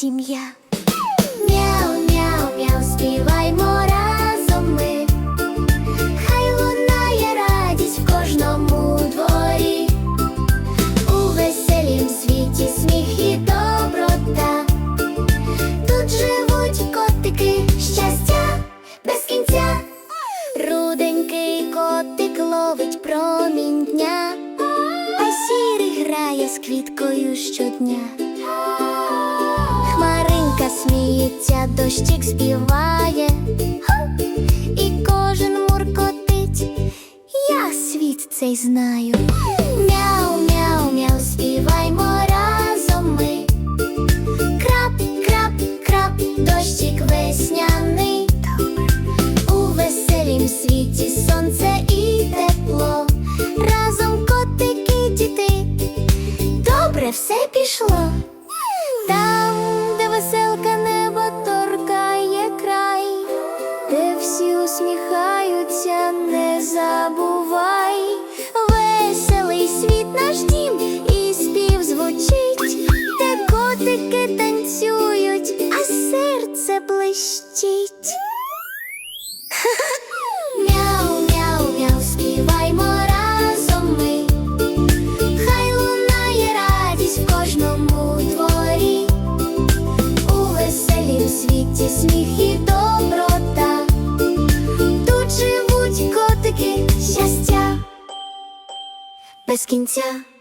сім'я. Мяу, мяу, мяу, співаймо разом ми, хай лунає радість в кожному дворі, у веселім світі сміх і доброта. Тут живуть котики, щастя без кінця, руденький котик ловить промінь дня, а сірий грає з квіткою щодня життя дощик співає, і кожен муркотить. Я світ цей знаю. Танцюють, а серце блищить. Мяу, мяу, мяу, співаймо разом ми. Хай лунає радість в кожному дворі, у веселім світі сміх і доброта. Тут живуть котики щастя без кінця.